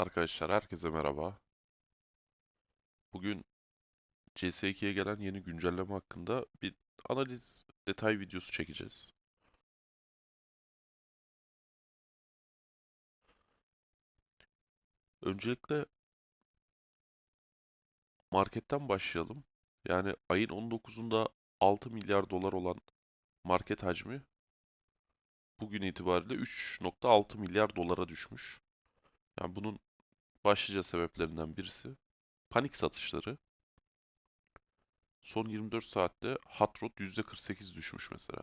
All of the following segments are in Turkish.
Arkadaşlar herkese merhaba. Bugün CS2'ye gelen yeni güncelleme hakkında bir analiz detay videosu çekeceğiz. Öncelikle marketten başlayalım. Yani ayın 19'unda 6 milyar dolar olan market hacmi bugün itibariyle 3.6 milyar dolara düşmüş. Yani bunun başlıca sebeplerinden birisi panik satışları. Son 24 saatte hot rod %48 düşmüş mesela.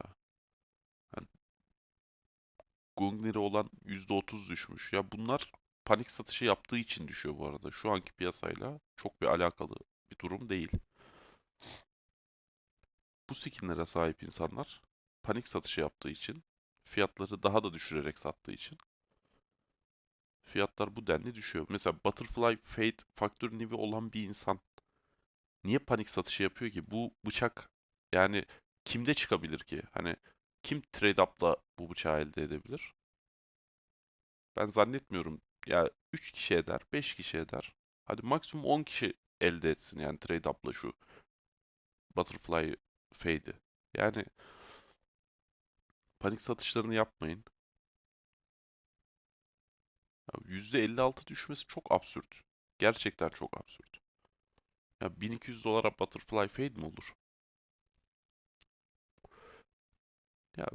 Yani Gungnir'e olan %30 düşmüş. Ya bunlar panik satışı yaptığı için düşüyor bu arada. Şu anki piyasayla çok bir alakalı bir durum değil. Bu skinlere sahip insanlar panik satışı yaptığı için, fiyatları daha da düşürerek sattığı için fiyatlar bu denli düşüyor. Mesela Butterfly Fade Factory New'i olan bir insan niye panik satışı yapıyor ki? Bu bıçak yani kimde çıkabilir ki? Hani kim trade up'la bu bıçağı elde edebilir? Ben zannetmiyorum. Ya 3 kişi eder, 5 kişi eder. Hadi maksimum 10 kişi elde etsin yani trade up'la şu Butterfly Fade'i. Yani panik satışlarını yapmayın. Ya %56 düşmesi çok absürt. Gerçekten çok absürt. Ya 1200 dolara Butterfly Fade mi olur? Ya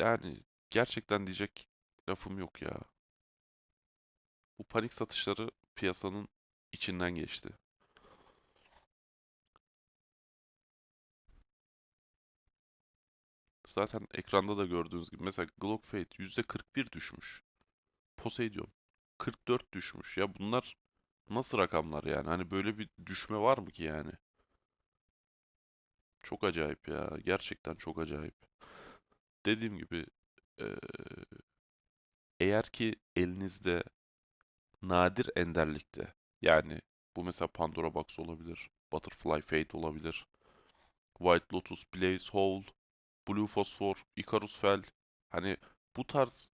yani gerçekten diyecek lafım yok ya. Bu panik satışları piyasanın içinden geçti. Zaten ekranda da gördüğünüz gibi mesela Glock Fade %41 düşmüş. Poseidon 44 düşmüş. Ya bunlar nasıl rakamlar yani? Hani böyle bir düşme var mı ki yani? Çok acayip ya. Gerçekten çok acayip. Dediğim gibi eğer ki elinizde nadir enderlikte yani bu mesela Pandora Box olabilir, Butterfly Fate olabilir, White Lotus, Blaze Hole, Blue Phosphor, Icarus Fell hani bu tarz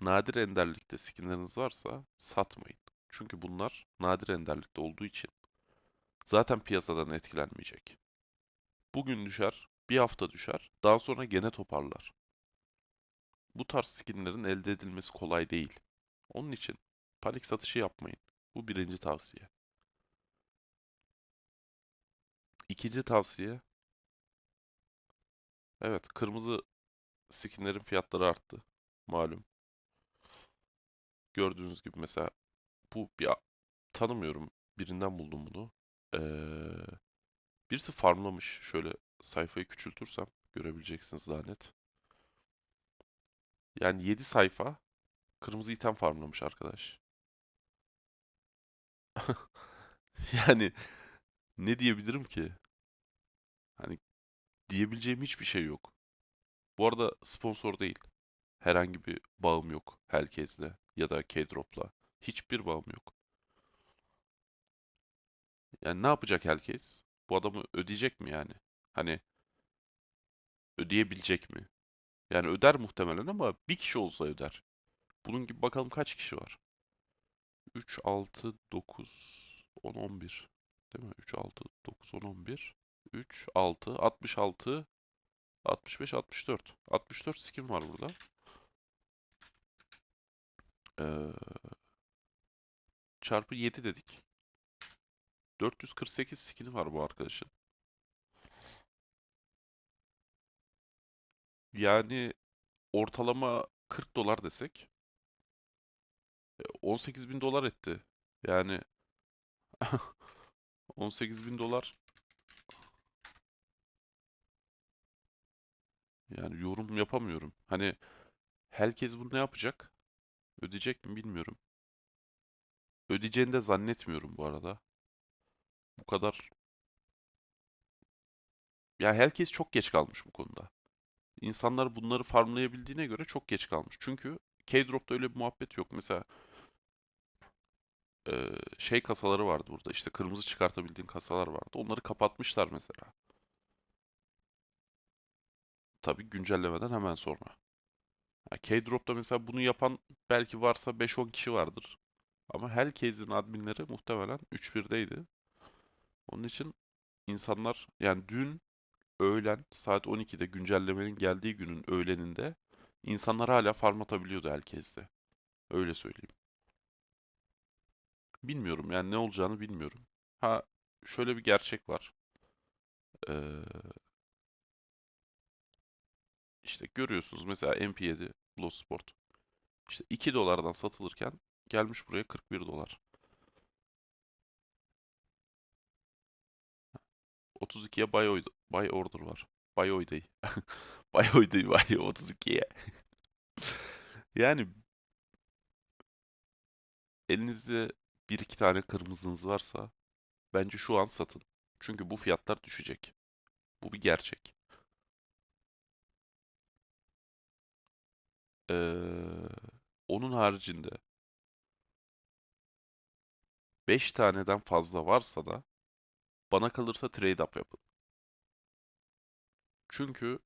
nadir enderlikte skinleriniz varsa satmayın. Çünkü bunlar nadir enderlikte olduğu için zaten piyasadan etkilenmeyecek. Bugün düşer, bir hafta düşer, daha sonra gene toparlar. Bu tarz skinlerin elde edilmesi kolay değil. Onun için panik satışı yapmayın. Bu birinci tavsiye. İkinci tavsiye, evet kırmızı skinlerin fiyatları arttı. Malum. Gördüğünüz gibi mesela bu bir tanımıyorum. Birinden buldum bunu. Ee, birisi farmlamış. Şöyle sayfayı küçültürsem görebileceksiniz daha net. Yani 7 sayfa kırmızı item farmlamış arkadaş. Yani ne diyebilirim ki? Hani diyebileceğim hiçbir şey yok. Bu arada sponsor değil. Herhangi bir bağım yok Hellcase'le ya da K-Drop'la. Hiçbir bağım yok. Yani ne yapacak Hellcase? Bu adamı ödeyecek mi yani? Hani ödeyebilecek mi? Yani öder muhtemelen ama bir kişi olsa öder. Bunun gibi bakalım kaç kişi var? 3, 6, 9, 10, 11. Değil mi? 3, 6, 9, 10, 11. 3, 6, 66, 65, 64. 64 skin var burada. Ee, çarpı 7 dedik. 448 skin'i var bu arkadaşın. Yani ortalama 40 dolar desek 18 bin dolar etti. Yani 18 bin dolar yani yorum yapamıyorum. Hani herkes bunu ne yapacak? Ödeyecek mi bilmiyorum. Ödeyeceğini de zannetmiyorum bu arada. Bu kadar ya herkes çok geç kalmış bu konuda. İnsanlar bunları farmlayabildiğine göre çok geç kalmış. Çünkü K-Drop'ta öyle bir muhabbet yok. Mesela şey kasaları vardı burada. İşte kırmızı çıkartabildiğin kasalar vardı. Onları kapatmışlar mesela. Tabii güncellemeden hemen sonra. K-Drop'ta mesela bunu yapan belki varsa 5-10 kişi vardır. Ama Hellcase'in adminleri muhtemelen 3-1'deydi. Onun için insanlar yani dün öğlen saat 12'de güncellemenin geldiği günün öğleninde insanlar hala farm atabiliyordu Hellcase'de. Öyle söyleyeyim. Bilmiyorum yani ne olacağını bilmiyorum. Ha şöyle bir gerçek var. Ee, işte görüyorsunuz mesela MP7 Bloodsport. İşte 2 dolardan satılırken gelmiş buraya 41 dolar. 32'ye buy, buy order var. Buy değil. Buy değil buy 32'ye. Yani elinizde bir iki tane kırmızınız varsa bence şu an satın. Çünkü bu fiyatlar düşecek. Bu bir gerçek. Onun haricinde 5 taneden fazla varsa da bana kalırsa trade up yapın. Çünkü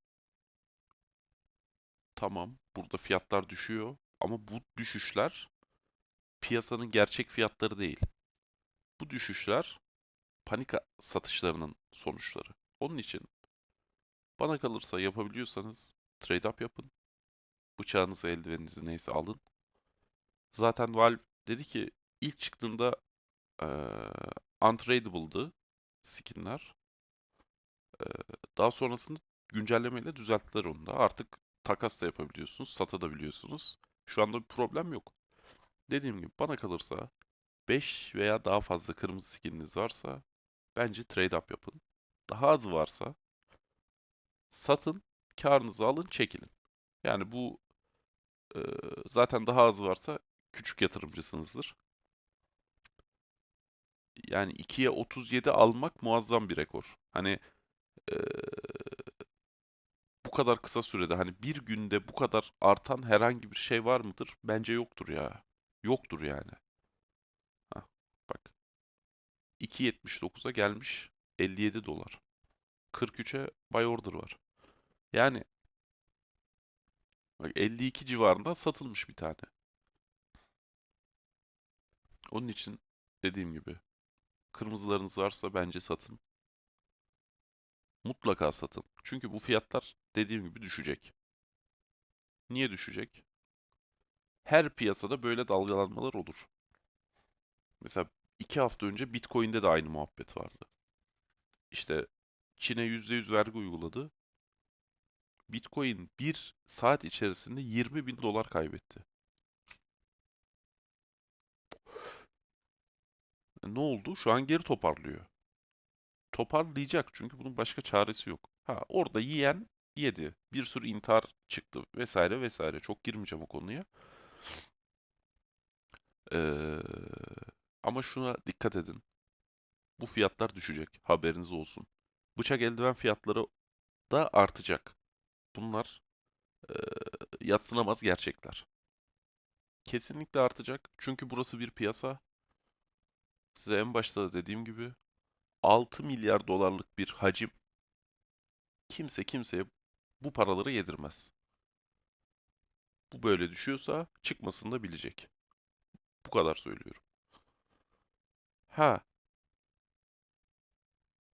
tamam burada fiyatlar düşüyor ama bu düşüşler piyasanın gerçek fiyatları değil. Bu düşüşler panik satışlarının sonuçları. Onun için bana kalırsa yapabiliyorsanız trade up yapın. Bıçağınızı, eldiveninizi neyse alın. Zaten Valve dedi ki ilk çıktığında eee untradeable'dı skinler. Eee, daha sonrasında güncellemeyle düzelttiler onu da. Artık takas da yapabiliyorsunuz, satabiliyorsunuz. Şu anda bir problem yok. Dediğim gibi bana kalırsa 5 veya daha fazla kırmızı skininiz varsa bence trade up yapın. Daha az varsa satın, karınızı alın, çekilin. Yani bu zaten daha az varsa küçük yatırımcısınızdır. Yani 2'ye 37 almak muazzam bir rekor. Hani eee, bu kadar kısa sürede hani bir günde bu kadar artan herhangi bir şey var mıdır? Bence yoktur ya. Yoktur yani. Hah, bak 2.79'a gelmiş 57 dolar. 43'e buy order var. Yani bak 52 civarında satılmış bir tane. Onun için dediğim gibi kırmızılarınız varsa bence satın. Mutlaka satın. Çünkü bu fiyatlar dediğim gibi düşecek. Niye düşecek? Her piyasada böyle dalgalanmalar olur. Mesela iki hafta önce Bitcoin'de de aynı muhabbet vardı. İşte Çin'e %100 vergi uyguladı. Bitcoin bir saat içerisinde 20 bin dolar kaybetti. E, Ne oldu? Şu an geri toparlıyor. Toparlayacak çünkü bunun başka çaresi yok. Ha orada yiyen yedi. Bir sürü intihar çıktı vesaire vesaire. Çok girmeyeceğim o konuya. Ee, ama şuna dikkat edin. Bu fiyatlar düşecek. Haberiniz olsun. Bıçak eldiven fiyatları da artacak. Bunlar e, yadsınamaz gerçekler. Kesinlikle artacak. Çünkü burası bir piyasa. Size en başta da dediğim gibi 6 milyar dolarlık bir hacim. Kimse kimseye bu paraları yedirmez. Bu böyle düşüyorsa çıkmasını da bilecek. Bu kadar söylüyorum. Ha,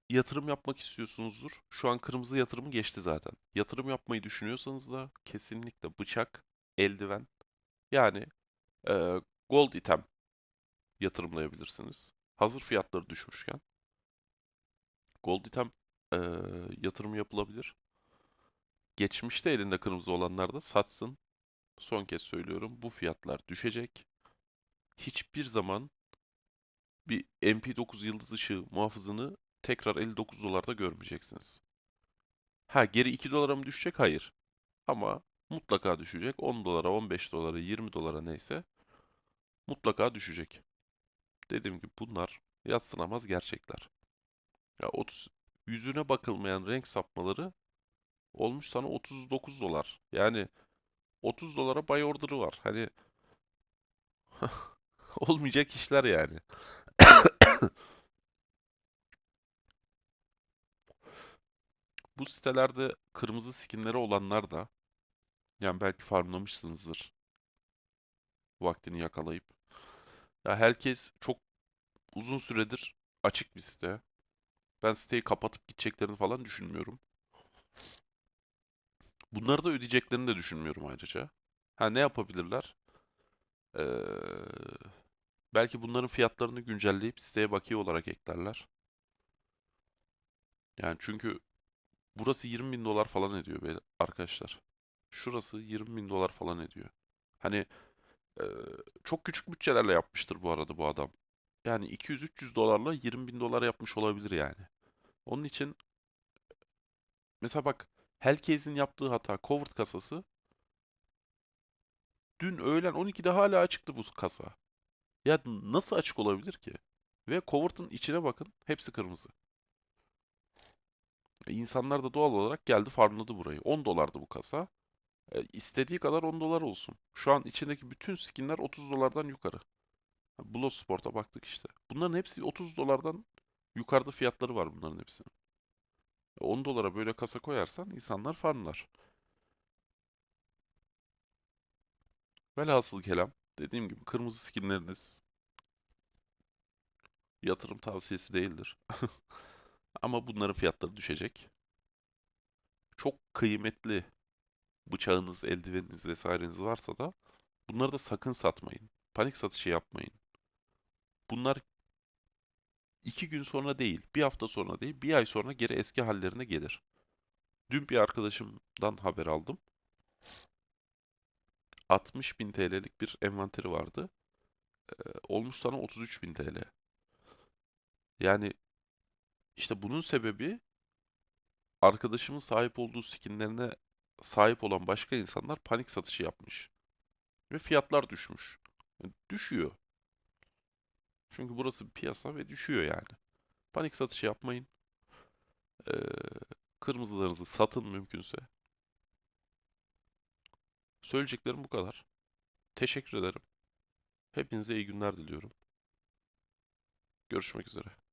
yatırım yapmak istiyorsunuzdur. Şu an kırmızı yatırımı geçti zaten. Yatırım yapmayı düşünüyorsanız da kesinlikle bıçak, eldiven yani e, gold item yatırımlayabilirsiniz. Hazır fiyatları düşmüşken gold item e, yatırımı yapılabilir. Geçmişte elinde kırmızı olanlar da satsın. Son kez söylüyorum bu fiyatlar düşecek. Hiçbir zaman bir MP9 yıldız ışığı muhafızını tekrar 59 dolarda görmeyeceksiniz. Ha geri 2 dolara mı düşecek? Hayır. Ama mutlaka düşecek. 10 dolara, 15 dolara, 20 dolara neyse mutlaka düşecek. Dediğim gibi bunlar yadsınamaz gerçekler. Ya 30 yüzüne bakılmayan renk sapmaları olmuş sana 39 dolar. Yani 30 dolara buy order'ı var. Hani olmayacak işler yani. Bu sitelerde kırmızı skinleri olanlar da Yani belki farmlamışsınızdır vaktini yakalayıp. Ya herkes çok uzun süredir açık bir site. Ben siteyi kapatıp gideceklerini falan düşünmüyorum. Bunları da ödeyeceklerini de düşünmüyorum ayrıca. Ha ne yapabilirler? Ee, belki bunların fiyatlarını güncelleyip siteye bakiye olarak eklerler. Yani çünkü burası 20 bin dolar falan ediyor be arkadaşlar. Şurası 20 bin dolar falan ediyor. Hani e, çok küçük bütçelerle yapmıştır bu arada bu adam. Yani 200-300 dolarla 20 bin dolar yapmış olabilir yani. Onun için mesela bak Hellcase'in yaptığı hata Covert kasası dün öğlen 12'de hala açıktı bu kasa. Ya nasıl açık olabilir ki? Ve Covert'ın içine bakın hepsi kırmızı. E, İnsanlar da doğal olarak geldi farmladı burayı. 10 dolardı bu kasa. E, istediği kadar 10 dolar olsun. Şu an içindeki bütün skinler 30 dolardan yukarı. Blood Sport'a baktık işte. Bunların hepsi 30 dolardan yukarıda fiyatları var bunların hepsinin. E, 10 dolara böyle kasa koyarsan insanlar farmlar. Velhasıl kelam dediğim gibi kırmızı skinleriniz yatırım tavsiyesi değildir. Ama bunların fiyatları düşecek. Çok kıymetli bıçağınız, eldiveniniz vesaireniz varsa da bunları da sakın satmayın. Panik satışı yapmayın. Bunlar iki gün sonra değil, bir hafta sonra değil, bir ay sonra geri eski hallerine gelir. Dün bir arkadaşımdan haber aldım. 60 bin TL'lik bir envanteri vardı. Ee, olmuş sana 33 bin TL. Yani işte bunun sebebi arkadaşımın sahip olduğu skinlerine sahip olan başka insanlar panik satışı yapmış. Ve fiyatlar düşmüş. Yani Düşüyor. Çünkü burası bir piyasa ve düşüyor yani. Panik satışı yapmayın. Ee, kırmızılarınızı satın mümkünse. Söyleyeceklerim bu kadar. Teşekkür ederim. Hepinize iyi günler diliyorum. Görüşmek üzere.